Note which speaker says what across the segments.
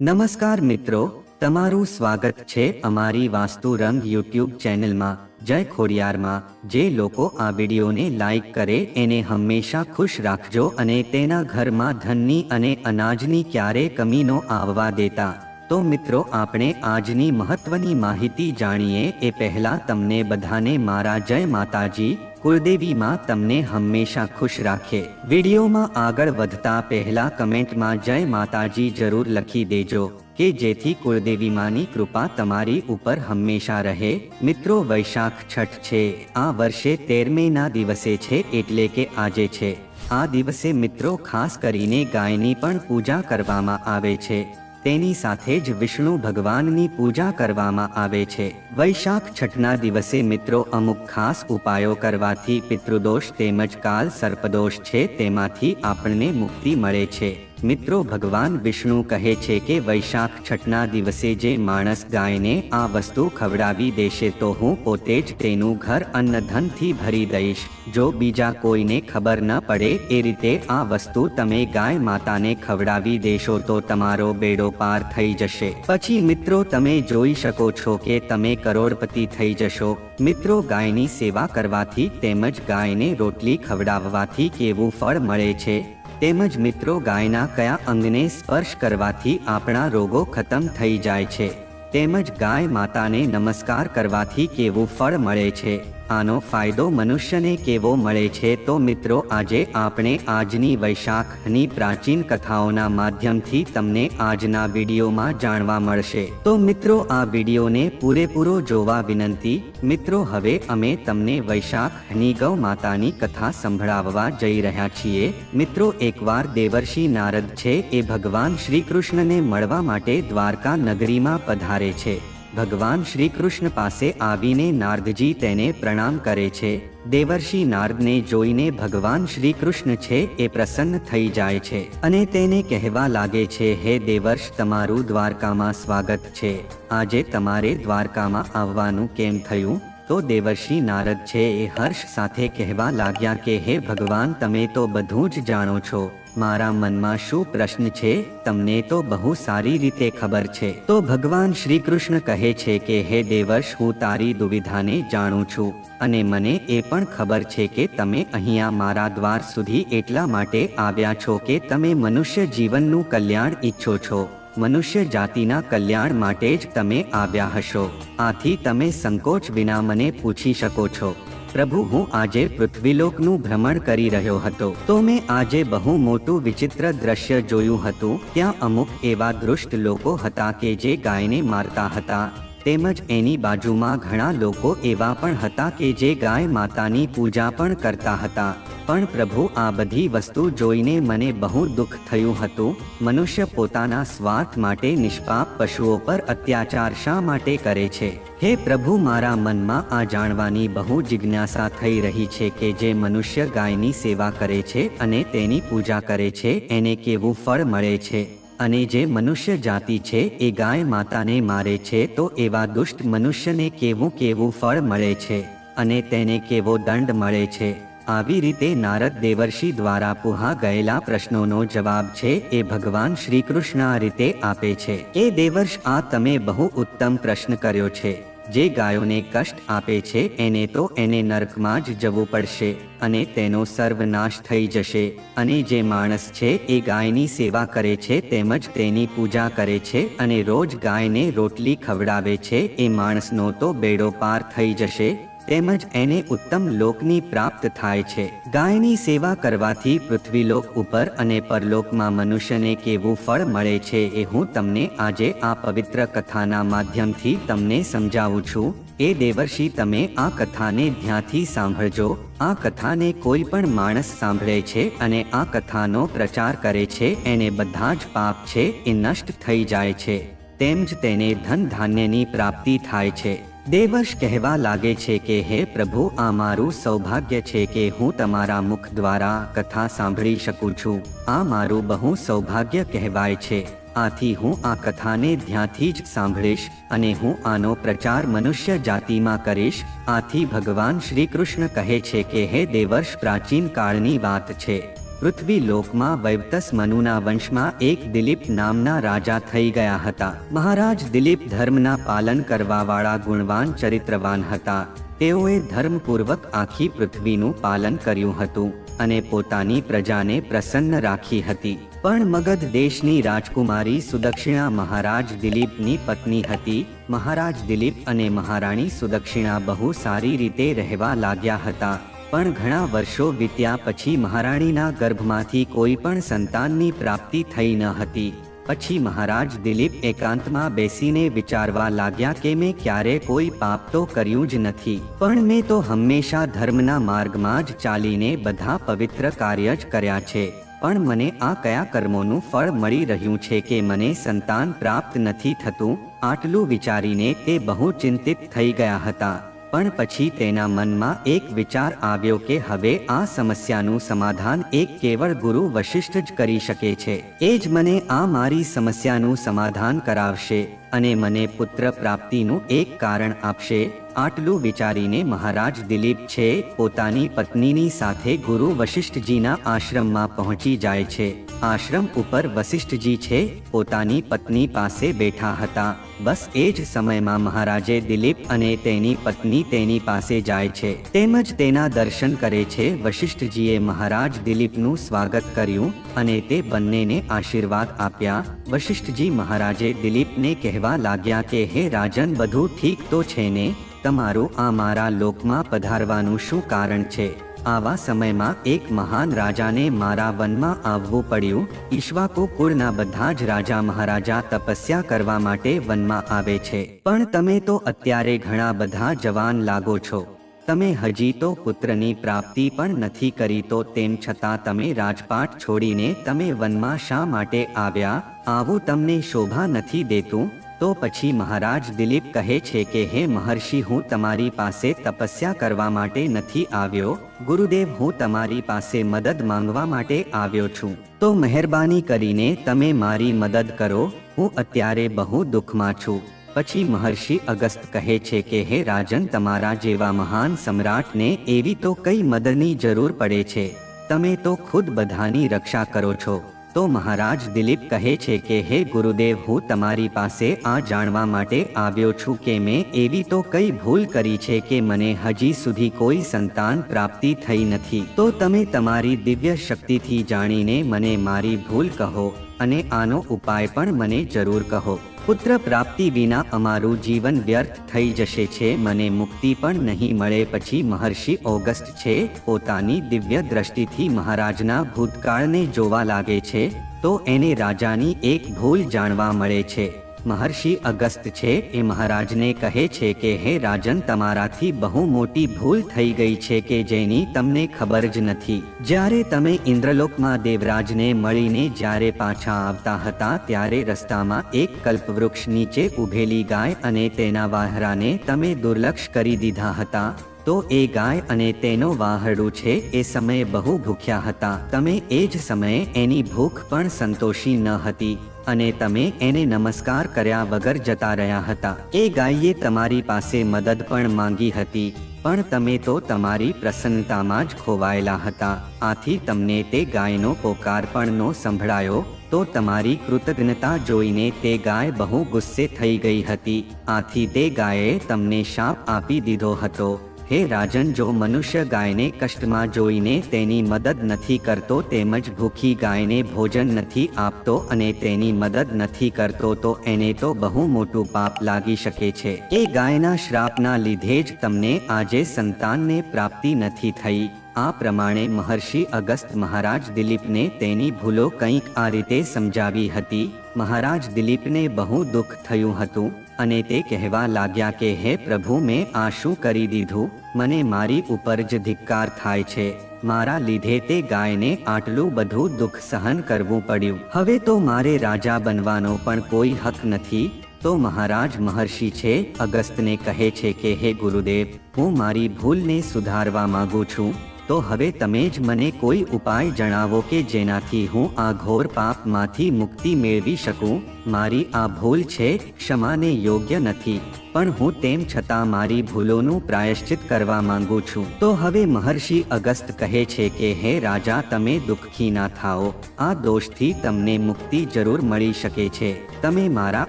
Speaker 1: નમસ્કાર મિત્રો, તમારું સ્વાગત છે અમારી વાસ્તુ રંગ યુટ્યુબ ચેનલમાં, જય ખોડિયારમાં, જે લોકો આ વિડીયોને લાઈક કરે એને હંમેશા ખુશ રાખજો અને તેના ઘરમાં ધનની અને અનાજની ક્યારે કમીનો આવવા દેતા. તો મિત્રો, આપણે આજની મહત્વની માહિતી જાણીએ એ પહેલા તમને બધાને મારા જય માતાજી કુળદેવીમાં તમને હંમેશા ખુશ રાખે. વિડીયોમાં આગળ વધતા પહેલા કમેન્ટમાં જય માતાજી જરૂર લખી દેજો કે જેથી કુળદેવીમાંની કૃપા તમારી ઉપર હંમેશા રહે. મિત્રો, વૈશાખ છઠ છે. આ વર્ષે તેરમેના દિવસે છે એટલે કે આજે છે. આ દિવસે મિત્રો ખાસ કરીને ગાયની પણ પૂજા કરવામાં આવે છે. તેની સાથે જ વિષ્ણુ ભગવાનની પૂજા કરવામાં આવે છે. વૈશાખ છઠના દિવસે મિત્રો અમુક ખાસ ઉપાયો કરવાથી પિતૃદોષ તેમજ કાલ સર્પદોષ છે તેમાંથી આપણને મુક્તિ મળે છે. મિત્રો, ભગવાન વિષ્ણુ કહે છે કે વૈશાખ છઠના દિવસે જે માણસ ગાયને આ વસ્તુ ખવડાવી દેશે તો હું પોતે જ તેનું ઘર અન્નધનથી ભરી દઈશ. જો બીજા કોઈને ખબર ન પડે એ રીતે આ વસ્તુ તમે ગાય માતાને ખવડાવી દેશો તો તમારો બેડો પાર થઈ જશે. પછી મિત્રો, તમે જોઈ શકો છો કે તમે કરોડપતિ થઈ જશો. મિત્રો, ગાયની સેવા કરવાથી તેમજ ગાયને રોટલી ખવડાવવાથી કેવું ફળ મળે છે? તેમજ મિત્રો ગાયના કયા અંગને સ્પર્શ કરવાથી આપણા રોગો ખતમ થઈ જાય છે. તેમજ ગાય માતાને નમસ્કાર કરવાથી કેવું ફળ મળે છે. આનો ફાયદો મનુષ્યને કેવો મળે છે તો મિત્રો આજે આપણે આજની વૈશાખની પ્રાચીન કથાઓના માધ્યમથી તમને આજના વિડીયોમાં જાણવા મળશે. તો મિત્રો આ વિડીયોને પૂરેપૂરો જોવા વિનંતી, મિત્રો હવે અમે તમને વૈશાખની ગૌ માતાની કથા સંભળાવવા જઈ રહ્યા છીએ. મિત્રો એકવાર દેવર્ષિ નારદ છે એ ભગવાન શ્રી કૃષ્ણને મળવા માટે દ્વારકા નગરીમાં પધારે છે. ભગવાન શ્રી કૃષ્ણ પાસે આવીને નારદજી તેને પ્રણામ કરે છે. દેવર્ષિ નારદને જોઈને ભગવાન શ્રી કૃષ્ણ છે એ પ્રસન્ન થઈ જાય છે અને તેને કહેવા લાગે છે, હે દેવર્ષ, તમારું દ્વારકામાં સ્વાગત છે. આજે તમારે દ્વારકામાં આવવાનું કેમ થયું? તો દેવર્ષિ નારદ છે એ હર્ષ સાથે કહેવા લાગ્યા કે, હે ભગવાન, તમે તો બધું જ જાણો છો. મારા મનમાં શું પ્રશ્ન છે? તમને તો બહુ સારી રીતે ખબર છે. તો ભગવાન શ્રી કૃષ્ણ કહે છે કે, હે દેવર્ષ, હું તારી દુવિધાને જાણું છું. અને મને એ પણ ખબર છે કે, તમે અહીંયા મારા દ્વાર સુધી એટલા માટે આવ્યા છો કે, તમે મનુષ્ય જીવનનું કલ્યાણ ઈચ્છો છો. મનુષ્ય જાતિના કલ્યાણ માટે જ તમે આવ્યા હશો. આથી તમે સંકોચ વિના મને પૂછી શકો છો. પ્રભુ, હું આજે પૃથ્વીલોકનું ભ્રમણ કરી રહ્યો હતો. તો મેં આજે બહુ મોટું વિચિત્ર દ્રશ્ય જોયું હતું. ત્યાં અમુક એવા દૃષ્ટ લોકો હતા કે જે ગાયને મારતા હતા. તેમજ એની બાજુમાં ઘણા લોકો એવા પણ હતા કે જે ગાય માતાની પૂજા પણ કરતા હતા. પણ પ્રભુ આ બધી વસ્તુ જોઈને મને બહુ દુઃખ થયું હતું. મનુષ્ય પોતાના સ્વાર્થ માટે નિષ્પાપ પશુઓ પર અત્યાચાર શા માટે કરે છે? હે પ્રભુ, મારા મનમાં આ જાણવાની બહુ જિજ્ઞાસા થઈ રહી છે કે જે મનુષ્ય ગાયની સેવા કરે છે અને તેની પૂજા કરે છે, એને કેવું ફળ મળે છે? અને જે મનુષ્ય જાતિ છે, એ ગાય માતાને મારે છે, તો એવા દુષ્ટ મનુષ્યને કેવું કેવું ફળ મળે છે અને તેને કેવો દંડ મળે છે? આવી રીતે નારદ દેવર્ષિ દ્વારા પુહા ગયેલા પ્રશ્નોનો જવાબ છે, એ ભગવાન શ્રી કૃષ્ણ આ રીતે આપે છે. એ દેવર્ષ, આ તમે બહુ ઉત્તમ પ્રશ્ન કર્યો છે. જે ગાયોને કષ્ટ આપે છે, એને તો એને નર્કમાં જ જવું પડશે અને તેનો સર્વનાશ થઈ જશે. અને જે માણસ છે, એ ગાયની સેવા કરે છે, તેમજ તેની પૂજા કરે છે અને રોજ ગાયને રોટલી ખવડાવે છે, એ માણસનો તો બેડો પાર થઈ જશે. તેમજ એને ઉત્તમ લોકની પ્રાપ્ત થાય છે. ગાયની સેવા કરવાથી પૃથ્વીલોક ઉપર અને પરલોકમાં મનુષ્યને કેવું ફળ મળે છે એ હું તમને આજે આ પવિત્ર કથાના માધ્યમથી તમને સમજાવું છું. એ દેવર્ષિ, તમે આ કથાને ધ્યાનથી સાંભળજો. આ કથાને કોઈ પણ માણસ સાંભળે છે અને આ કથાનો પ્રચાર કરે છે, એને બધા જ પાપ છે, એ નષ્ટ થઈ જાય છે. તેમ જ તેને ધન ધાન્યની પ્રાપ્તિ થાય છે. દેવર્ષ કહેવા લાગે છે કે, હે પ્રભુ, આ મારું સૌભાગ્ય છે કે હું તમારા મુખ દ્વારા કથા સાંભળી શકું છું. આ મારું બહુ સૌભાગ્ય કહેવાય છે. આથી હું આ કથાને ધ્યાનથી જ સાંભળીશ અને હું આનો પ્રચાર મનુષ્ય જાતિમાં કરીશ. આથી ભગવાન શ્રી કૃષ્ણ કહે છે કે, હે દેવર્ષ, પ્રાચીન કાળની વાત છે. પૃથ્વી લોકમાં વૈવતસ મનુના વંશમાં એક દિલીપ નામના રાજા થઈ ગયા હતા. મહારાજ દિલીપ ધર્મના પાલન કરવાવાળા ગુણવાન ચરિત્રવાન હતા. તેઓએ ધર્મપૂર્વક આખી પૃથ્વીનું પાલન કર્યું હતું અને પોતાની પ્રજાને પ્રસન્ન રાખી હતી. પણ મગધ દેશની રાજકુમારી સુદક્ષિણા મહારાજ દિલીપની પત્ની હતી. મહારાજ દિલીપ અને મહારાણી સુદક્ષિણા બહુ સારી રીતે રહેવા લાગ્યા હતા. પણ ઘણા વર્ષો વીત્યા પછી મહારાણીના ગર્ભમાંથી કોઈ પણ સંતાનની પ્રાપ્તિ થઈ ન હતી. પછી મહારાજ દિલીપ એકાંતમાં બેસીને વિચારવા લાગ્યા કે મેં ક્યારે કોઈ પાપ તો કર્યું જ નથી. પણ મેં તો હંમેશા ધર્મના માર્ગમાં જ ચાલીને બધા પવિત્ર કાર્ય જ કર્યા છે. પણ મને આ કયા કર્મોનું ફળ મળી રહ્યું છે કે મને સંતાન પ્રાપ્ત નથી થતું, આટલું વિચારીને તે બહુ ચિંતિત થઈ ગયા હતા. પણ પછી તેના મનમાં એક વિચાર આવ્યો કે હવે આ સમસ્યાનું સમાધાન એક કેવળ ગુરુ વશિષ્ઠ જ કરી શકે છે. એ જ મને આ મારી સમસ્યાનું સમાધાન કરાવશે અને મને પુત્ર પ્રાપ્તિનું એક કારણ આપશે. આટલું વિચારીને મહારાજ દિલીપ છે, પોતાની પત્નીની સાથે ગુરુ વશિષ્ઠજીના આશ્રમમાં પહોંચી જાય છે. આશ્રમ ઉપર વસિષ્ઠજી છે, પોતાની પત્ની પાસે બેઠા હતા. બસ એ જ સમયમાં મહારાજે દિલીપ અને તેની પત્ની તેની પાસે જાય છે. તેમજ તેના દર્શન કરે છે. વશિષ્ઠજીએ મહારાજ દિલીપનું સ્વાગત કર્યું અને તે બંનેને આશીર્વાદ આપ્યા. વશિષ્ઠજી મહારાજે દિલીપને કહેવા લાગ્યા કે, હે રાજન, બધું ઠીક તો છે ને? તમારું આ મારા લોકમાં પધારવાનું શું કારણ છે? આવા સમયમાં એક મહાન રાજાને મારા વનમાં આવવું પડ્યું. ઈશ્વાકુ કુળના બધા જ રાજા મહારાજા તપસ્યા કરવા માટે વનમાં આવે છે. પણ તમે તો અત્યારે ઘણા બધા જવાન લાગો છો. તમે હજી તો પુત્રની પ્રાપ્તિ પણ નથી કરી તો તેમ છતાં તમે રાજપાટ છોડીને તમે વનમાં શા માટે આવ્યા? આવું તમને શોભા નથી દેતું? તો પછી મહારાજ દિલીપ કહે છે કે, હે મહર્ષિ, હું તમારી પાસે તપસ્યા કરવા માટે નથી આવ્યો. ગુરુદેવ, હું તમારી પાસે મદદ માંગવા માટે આવ્યો છું. તો મહેરબાની કરીને તમે મારી મદદ કરો. હું અત્યારે બહુ દુઃખમાં છું. પછી મહર્ષિ અગસ્ત કહે છે કે, હે રાજન, તમારા જેવા મહાન સમ્રાટને એવી તો કઈ મદદની જરૂર પડે છે. તમે તો ખુદ બધાની રક્ષા કરો છો. તો મહારાજ દિલીપ કહે છે કે, હે ગુરુદેવ, હું તમારી પાસે આ જાણવા માટે આવ્યો છું કે મેં એવી તો કઈ ભૂલ કરી છે કે મને હજી સુધી કોઈ સંતાન પ્રાપ્તિ થઈ નથી. તો તમે તમારી દિવ્ય શક્તિથી જાણીને મને મારી ભૂલ કહો અને આનો ઉપાય પણ મને જરૂર કહો. પુત્ર પ્રાપ્તિ વિના અમારું જીવન વ્યર્થ થઈ જશે છે, મને મુક્તિ પણ નહીં મળે. પછી મહર્ષિ ઓગસ્ટ છે, પોતાની દિવ્ય દ્રષ્ટિથી મહારાજના ભૂતકાળને જોવા લાગે છે, તો એને રાજાની એક ભૂલ જાણવા મળે છે. મહર્ષિ અગસ્ત છે. એ મહારાજને કહે છે કે, હે રાજન, તમારાથી બહુ મોટી ભૂલ થઈ ગઈ છે કે જેની તમને ખબર જ નથી. જ્યારે તમે ઇન્દ્રલોકમાં દેવરાજને મળીને જ્યારે પાછા આવતા હતા, ત્યારે રસ્તામાં એક કલ્પવૃક્ષ નીચે ઊભેલી ગાય અને તેના વાહરાને તમે દુર્લક્ષ કરી દીધા હતા. તો એ ગાય અને તેનો વાહરડું છે, એ સમયે બહુ ભૂખ્યા હતા. તમે એ જ સમયે એની ભૂખ પણ સંતોષી ન હતી. અને તમે એને નમસ્કાર કર્યા વગર જતા રહ્યા હતા. એ ગાયે તમારી પાસે મદદ પણ માંગી હતી, પણ તમે તો તમારી પ્રસન્નતામાં જ ખોવાયેલા હતા. આથી તમને તે ગાયનો પોકાર પણ નો સંભળાયો, તો તમારી કૃતજ્ઞતા જોઈને તે ગાય બહુ ગુસ્સે થઈ ગઈ હતી. આથી તે ગાયે તમને શાપ આપી દીધો હતો. હે રાજન, જો મનુષ્ય ગાયને કષ્ટમાં જોઈને તેની મદદ નથી કરતો, તેમજ ભૂખી ગાયને ભોજન નથી આપતો અને તેની મદદ નથી કરતો, તો એને તો બહુ મોટું પાપ લાગી શકે છે. એ ગાયના શ્રાપના લીધે જ તમને આજે સંતાનને પ્રાપ્તિ નથી થઈ. આ પ્રમાણે મહર્ષિ અગસ્ત મહારાજ દિલીપને તેની ભૂલો કંઈક આ રીતે સમજાવી હતી. મહારાજ દિલીપને બહુ દુઃખ થયું હતું. અને તે કહેવા લાગ્યા કે, હે પ્રભુ, મેં આ શું કરી દીધું, મને મારી ઉપર જ ધિક્કાર થાય છે. મારા લીધે તે ગાયને આટલું બધું દુઃખ સહન કરવું પડ્યું. હવે તો મારે રાજા બનવાનો પણ કોઈ હક નથી. તો મહારાજ મહર્ષિ છે અગસ્તને કહે છે કે, હે ગુરુદેવ, હું મારી ભૂલને સુધારવા માંગુ છું. તો હવે તમે જ મને કોઈ ઉપાય જણાવો કે જેનાથી હું આ ઘોર પાપમાંથી મુક્તિ મેળવી શકું? મારી આ ભૂલ છે, ક્ષમાને યોગ્ય નથી, પણ હું તેમ છતાં મારી ભૂલોનું પ્રાયશ્ચિત કરવા માંગુ છું. તો હવે મહર્ષિ અગસ્ત કહે છે કે, હે રાજા, તમે દુઃખી ના થાઓ. આ દોષથી તમને મુક્તિ જરૂર મળી શકે છે. તમે મારા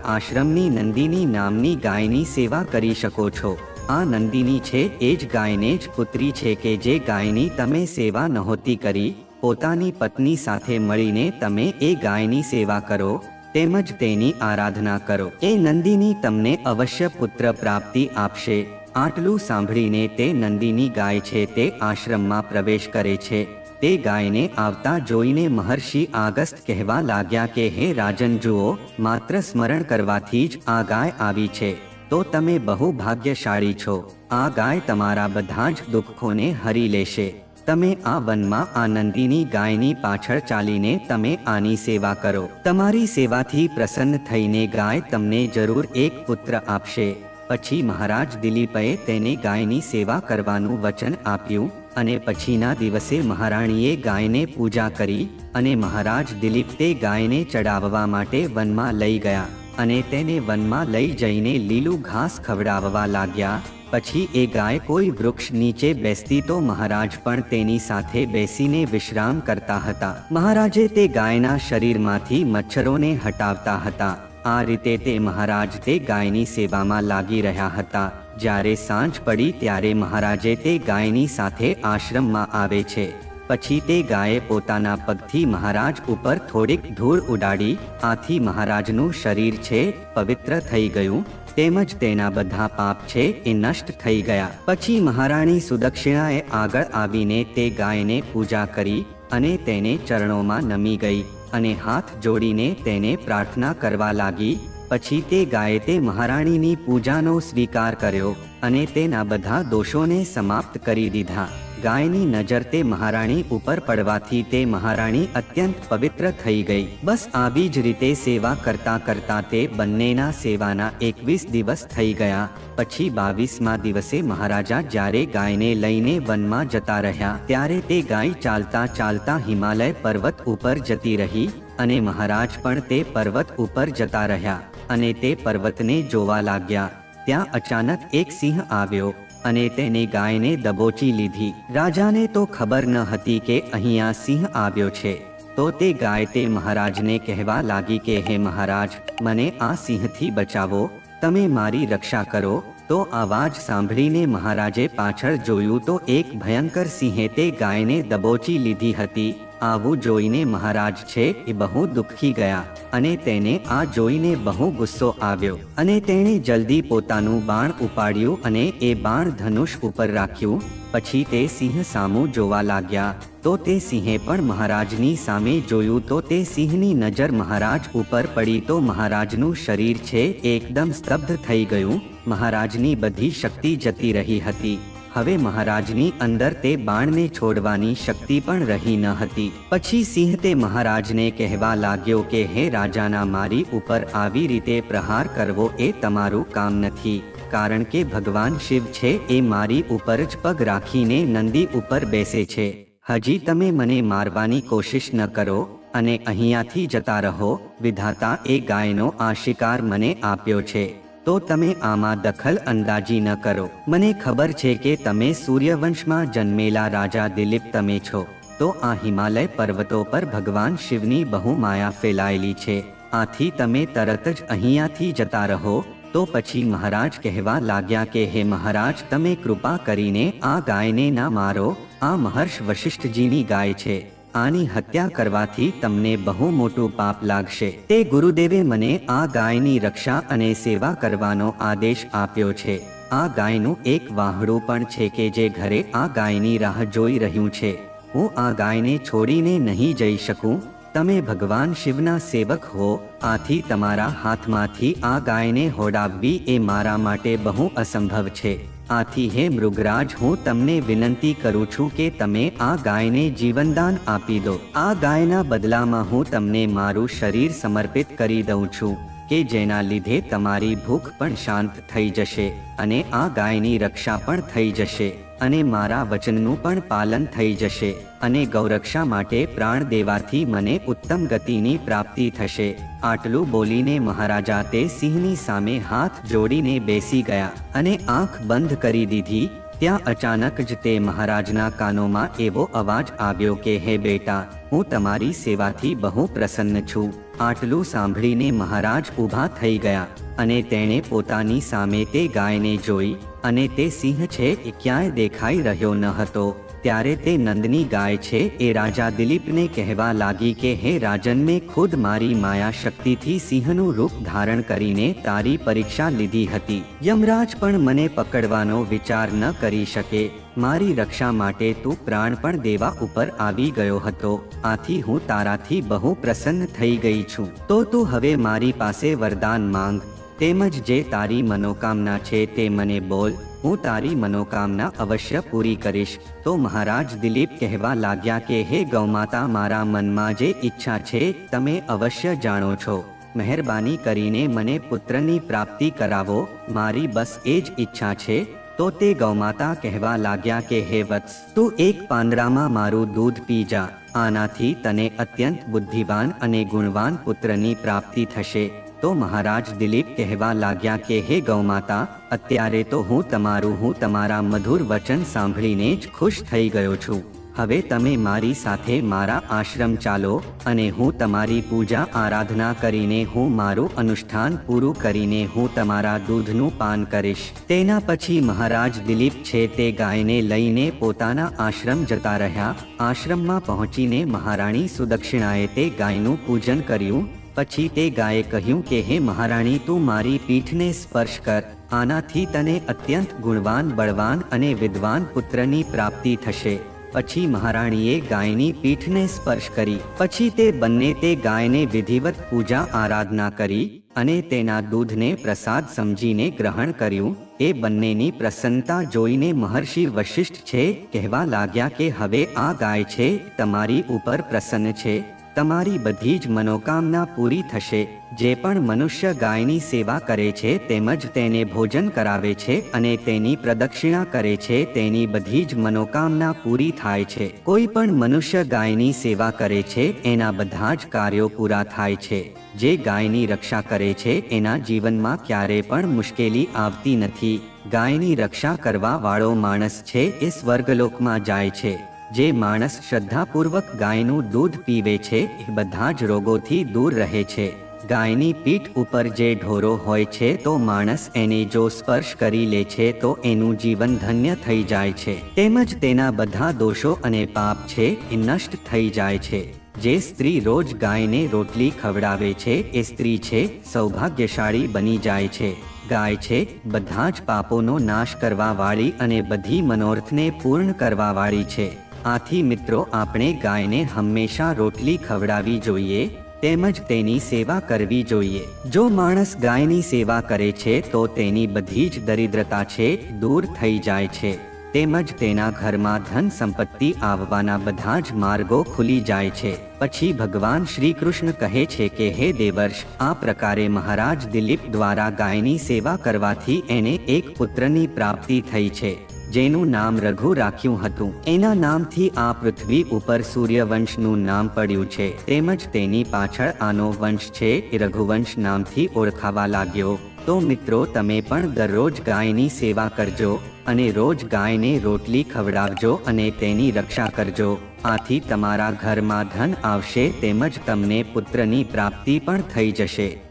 Speaker 1: આશ્રમની નંદિની નામની ગાયની સેવા કરી શકો છો. આ નંદિની છે, એ જ ગાયને જ પુત્રી છે કે જે ગાયની તમે સેવા નહોતી કરી, પોતાની પત્ની સાથે મળીને તમે એ ગાયની સેવા કરો, તેમજ તેની આરાધના કરો. એ નંદિની તમને અવશ્ય પુત્ર પ્રાપ્તિ આપશે. આટલું સાંભળીને તે નંદિની ગાય છે, તે આશ્રમમાં પ્રવેશ કરે છે. તે ગાયને આવતા જોઈને મહર્ષિ આગસ્ત કહેવા લાગ્યા કે, હે રાજન જુઓ, માત્ર સ્મરણ કરવાથી જ આ ગાય આવી છે. તો તમે બહુ ભાગ્યશાળી છો. આ ગાય તમારા બધા જ દુઃખોને હરી લેશે. તમે આ વનમાં આનંદીની ગાયની પાછળ ચાલીને તમે આની સેવા કરો. તમારી સેવાથી પ્રસન્ન થઈને ગાય તમને જરૂર એક પુત્ર આપશે. પછી મહારાજ દિલીપએ તેને ગાયની સેવા કરવાનું વચન આપ્યું અને પછીના દિવસે મહારાણીએ ગાયને પૂજા કરી અને મહારાજ દિલીપ તે ગાયને ચડાવવા માટે વનમાં લઈ ગયા. અને તેને વનમાં લઈ જઈને લીલું ઘાસ ખવડાવવા લાગ્યા. પછી એ ગાય કોઈ વૃક્ષ નીચે બેસતી તો મહારાજ પણ તેની સાથે બેસીને વિશ્રામ કરતા હતા. મહારાજે તે ગાયના શરીરમાંથી મચ્છરોને હટાવતા હતા. આ રીતે તે મહારાજ તે ગાયની સેવામાં લાગી રહ્યા હતા. જ્યારે સાંજ પડી ત્યારે મહારાજે તે ગાયની સાથે આશ્રમમાં આવે છે. પછી તે ગાયે પોતાના પગથી મહારાજ ઉપર થોડીક ધૂળ ઉડાડી. આથી મહારાજનું શરીર છે, પવિત્ર થઈ ગયું. તેમજ તેના બધા પાપ છે, એ નષ્ટ થઈ ગયા. પછી મહારાણી સુદક્ષિણાએ આગળ આવીને તે ગાયને પૂજા કરી અને તેને ચરણોમાં નમી ગઈ અને હાથ જોડીને તેને પ્રાર્થના કરવા લાગી. પછી તે ગાયે તે મહારાણીની પૂજાનો સ્વીકાર કર્યો અને તેના બધા દોષોને સમાપ્ત કરી દીધા. ગાયની નજર તે મહારાણી ઉપર પડવાથી તે મહારાણી અત્યંત પવિત્ર થઈ ગઈ. બસ આવી જ રીતે સેવા કરતા કરતા તે બંનેના સેવાના એકવીસ દિવસ થઈ ગયા. પછી બાવીસમાં દિવસે મહારાજા જ્યારે ગાયને લઈને વનમાં જતા રહ્યા, ત્યારે તે ગાય ચાલતા ચાલતા હિમાલય પર્વત ઉપર જતી રહી અને મહારાજ પણ તે પર્વત ઉપર જતા રહ્યા અને તે પર્વતને જોવા લાગ્યા. ત્યાં અચાનક એક સિંહ આવ્યો. અને તેને ગાયને દબોચી લીધી. રાજાને તો ખબર ન હતી કે અહીંયા સિંહ આવ્યો છે. તો તે ગાય તે મહારાજને કહેવા લાગી કે, હે મહારાજ, મને આ સિંહથી બચાવો. તમે મારી રક્ષા કરો. તો આવાજ સાંભળીને મહારાજે પાછળ જોયું તો એક ભયંકર સિંહે તે ગાયને દબોચી લીધી હતી. આવું જોઈને મહારાજ છે એ બહુ દુઃખી ગયા અને તેને આ જોઈને બહુ ગુસ્સો આવ્યો અને તેણે જલ્દી પોતાનું બાણ ઉપાડ્યું અને એ બાણ ધનુષ ઉપર રાખ્યું. પછી તે સિંહ સામું જોવા લાગ્યા. તો તે સિંહે પણ મહારાજની સામે જોયું તો તે સિંહની નજર મહારાજ ઉપર પડી તો મહારાજનું શરીર છે એકદમ સ્તબ્ધ થઈ ગયું. મહારાજની બધી શક્તિ જતી રહી હતી. હવે મહારાજની અંદર તે બાણને છોડવાની શક્તિ પણ રહી ન હતી. પછી સિંહ તે મહારાજને કહેવા લાગ્યો કે, હે રાજાના મારી ઉપર આવી રીતે પ્રહાર કરવો એ તમારું કામ નથી. કારણ કે ભગવાન શિવ છે એ મારી ઉપર જ પગ રાખીને નંદી ઉપર બેસે છે. હજી તમે મને મારવાની કોશિશ ન કરો અને અહીંયાથી જતા રહો. વિધાતા એ ગાયનો આ શિકાર મને આપ્યો છે. તો તમે આમાં દખલ અંદાજી ન કરો. મને ખબર છે કે તમે સૂર્યવંશમાં જન્મેલા રાજા દિલીપ તમે છો. તો આ હિમાલય પર્વતો પર ભગવાન શિવની બહુ માયા ફેલાયેલી છે. આથી તમે તરત જ અહીંયાથી જતા રહો. તો પછી મહારાજ કહેવા લાગ્યા કે, હે મહારાજ, તમે કૃપા કરીને આ ગાયને ના મારો. આ મહર્ષ વશિષ્ઠજીની ગાય છે. આની હત્યા કરવાથી તમને બહુ મોટું પાપ લાગશે. તે ગુરુદેવે મને આ ગાયની રક્ષા અને સેવા કરવાનો આદેશ આપ્યો છે. આ ગાયનું એક વાહડું પણ છે કે જે ઘરે આ ગાયની રાહ જોઈ રહ્યું છે. હું આ ગાયને છોડીને નહીં જઈ શકું? તમે ભગવાન શિવના સેવક હો, આથી તમારા હાથમાંથી આ ગાયને હોડાવવી એ મારા માટે બહુ અસંભવ છે. આથી હે મૃગરાજ, હું તમને વિનંતી કરું છું કે તમે આ ગાયને જીવનદાન આપી દો. આ ગાયના બદલામાં હું તમને મારું શરીર સમર્પિત કરી દઉં છું, કે જેના લીધે તમારી ભૂખ પણ શાંત થઈ જશે અને આ ગાયની રક્ષા પણ થઈ જશે. અને મારા વચનનું પણ પાલન થઈ જશે અને ગૌરક્ષા માટે પ્રાણ દેવાથી મને ઉત્તમ ગતિની પ્રાપ્તિ થશે. આટલું બોલીને મહારાજા તે સિંહની સામે હાથ જોડીને બેસી ગયા અને આંખ બંધ કરી દીધી. ત્યાં અચાનક જ તે મહારાજના કાનોમાં એવો અવાજ આવ્યો કે, હે બેટા, હું તમારી સેવાથી બહુ પ્રસન્ન છું. આટલું સાંભળીને મહારાજ ઊભા થઈ ગયા અને તેણે પોતાની સામે તે ગાયને જોઈ. અને તે સિંહ છે એ ક્યાંય દેખાઈ રહ્યો ન હતો. ત્યારે તે નંદની ગાય છે એ રાજા દિલીપને કહેવા લાગી કે, હે રાજન મેં ખુદ મારી માયા શક્તિથી સિંહનું રૂપ ધારણ કરીને તારી પરીક્ષા લીધી હતી. યમરાજ પણ મને પકડવાનો વિચાર ન કરી શકે. મારી રક્ષા માટે તું પ્રાણ પણ દેવા ઉપર આવી ગયો હતો. આથી હું તારાથી બહુ પ્રસન્ન થઈ ગઈ છું. તો તું હવે મારી પાસે વરદાન માંગ. તેમજ જે તારી મનોકામના છે તે મને બોલ, હું તારી મનોકામના અવશ્ય પૂરી કરીશ. તો મહારાજ દિલીપ કહેવા લાગ્યા કે, હે ગૌમાતા, મારા મનમાં જે ઈચ્છા છે, તમે અવશ્ય જાણો છો. મહેરબાની કરીને મને પુત્રની પ્રાપ્તિ કરાવો. મારી બસ એ જ ઈચ્છા છે. તો તે ગૌમાતા કહેવા લાગ્યા કે, હે વત્સ, તું એક પાંદડામાં મારું દૂધ પી જા. આનાથી તને અત્યંત બુદ્ધિવાન અને ગુણવાન પુત્રની પ્રાપ્તિ થશે. તો મહારાજ દિલીપ કહેવા લાગ્યા કે, હે ગૌમાતા, અત્યારે તો હું તમારું, હું તમારા મધુર વચન સાંભળીને જ ખુશ થઈ ગયો છું. હવે તમે મારી સાથે મારા આશ્રમ ચાલો અને હું તમારી પૂજા આરાધના કરીને હું મારું અનુષ્ઠાન પૂરું કરીને હું તમારા દૂધનું પાન કરીશ. તેના પછી મહારાજ દિલીપ છે તે ગાયને લઈને પોતાના આશ્રમ જતા રહ્યા. આશ્રમમાં પહોંચીને મહારાણી સુદક્ષિણાએ તે ગાયનું પૂજન કર્યું. પછી તે ગાયે કહ્યું કે, હે મહારાણી, તું મારી પીઠને સ્પર્શ કર. આનાથી તને અત્યંત ગુણવાન, બળવાન અને વિદ્વાન પુત્રની પ્રાપ્તિ થશે. પછી મહારાણીએ ગાયની પીઠને સ્પર્શ કરી. પછી તે બંને તે ગાયને વિધિવત પૂજા આરાધના કરી અને તેના દૂધને પ્રસાદ સમજીને ગ્રહણ કર્યું. એ બંનેની પ્રસન્નતા જોઈને મહર્ષિ વશિષ્ઠ છે, કહેવા લાગ્યા કે, હવે આ ગાય છે, તમારી ઉપર પ્રસન્ન છે. તમારી બધી જ મનોકામના પૂરી થશે. જે પણ મનુષ્ય ગાયની સેવા કરે છે તેમજ તેને ભોજન કરાવે છે અને તેની પ્રદક્ષિણા કરે છે તેની બધી જ મનોકામના પૂરી થાય છે. કોઈ પણ મનુષ્ય ગાયની સેવા કરે છે એના બધા જ કાર્યો પૂરા થાય છે. જે ગાયની રક્ષા કરે છે એના જીવનમાં ક્યારે પણ મુશ્કેલી આવતી નથી. ગાયની રક્ષા કરવા વાળો માણસ છે એ સ્વર્ગલોકમાં જાય છે. જે માણસ શ્રદ્ધાપૂર્વક ગાયનું દૂધ પીવે છે, એ બધા જ રોગોથી દૂર રહે છે. ગાયની પીઠ ઉપર જે ઢોરો હોય છે, તો માણસ એને જો સ્પર્શ કરી લે છે, તો એનું જીવન ધન્ય થઈ જાય છે. તેમજ તેના બધા દોષો અને પાપ છે, એ નષ્ટ થઈ જાય છે. જે સ્ત્રી રોજ ગાયને રોટલી ખવડાવે છે, એ સ્ત્રી છે, સૌભાગ્યશાળી બની જાય છે. ગાય છે, બધા જ પાપોનો નાશ કરવા વાળી અને બધી મનોરથને પૂર્ણ કરવા વાળી છે. આથી મિત્રો, આપણે ગાયને હંમેશા રોટલી ખવડાવી જોઈએ, તેમજ તેની સેવા કરવી જોઈએ. જો માણસ ગાયની સેવા કરે છે, તો તેની બધી જ દરિદ્રતા છે, દૂર થઈ જાય છે. તેમજ તેના ઘરમાં ધન સંપત્તિ આવવાના બધા જ માર્ગો ખુલી જાય છે. પછી ભગવાન શ્રી કૃષ્ણ કહે છે કે, હે દેવર્ષ, આ પ્રકારે મહારાજ દિલીપ દ્વારા ગાયની સેવા કરવાથી એને એક પુત્રની પ્રાપ્તિ થઈ છે. જેનું નામ રઘુ રાખ્યું હતું. એના નામથી આ પૃથ્વી ઉપર સૂર્યવંશનું નામ પડ્યું છે. તેમજ તેની પાછળ આનો વંશ છે રઘુવંશ નામથી ઓળખાવા લાગ્યો. તો મિત્રો, તમે પણ દરરોજ ગાયની સેવા કરજો અને રોજ ગાયને રોટલી ખવડાવજો અને તેની રક્ષા કરજો. આથી તમારા ઘરમાં ધન આવશે તેમજ તમને પુત્રની પ્રાપ્તિ પણ થઈ જશે.